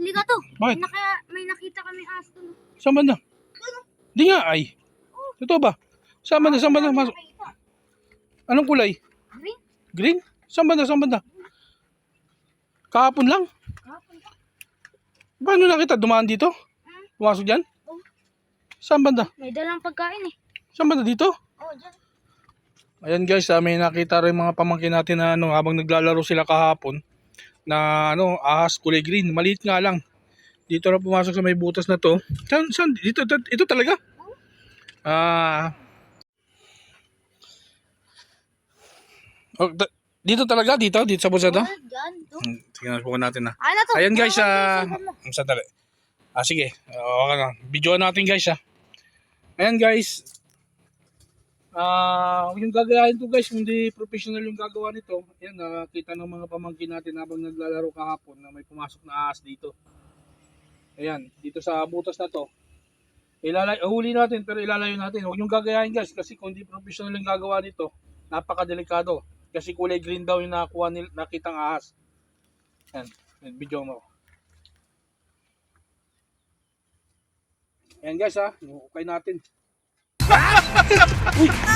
liga to. Bakit? May, naka, may nakita kami doon. Saan banda? Di nga ay. Totoo ba? Saan banda? Saan banda? Mas- Nakita. Anong kulay? Green? Green? Saan banda? Saan banda? Kahapon lang? Kahapon pa. Paano nakita? Dumaan dito? Pumasok dyan? Oh. Saan banda? May dalang pagkain eh. Saan banda dito? Oh, dyan. Ayan guys, ah, may nakita rin mga pamangkin natin na ano, habang naglalaro sila kahapon na ano, ahas kulay green. Maliit nga lang. Dito na pumasok sa may butas na to. Saan, saan? Dito, ito, talaga? Ah. oh, da- dito talaga? Dito? Dito sa bulsa to? Hmm, Tingnan po natin na. Ano to? Ayan guys, ah, um, sandali. Ah, sige. Uh, okay na. Videoan natin guys ah. Ayan guys. Ah, yung gagayahin to guys, hindi professional yung gagawa nito. Ayan, nakita ng mga pamangkin natin habang naglalaro kahapon na may pumasok na ahas dito. Ayan, dito sa butas na to. Ilalay, huli natin pero ilalayo natin. Huwag yung gagayahin guys kasi kung hindi professional yung gagawa nito, napakadelikado. Kasi kulay green daw yung nakakuha nil, nakitang ahas. Ayan, Ayan, video mo. Ayan guys ha, okay natin. Yeah.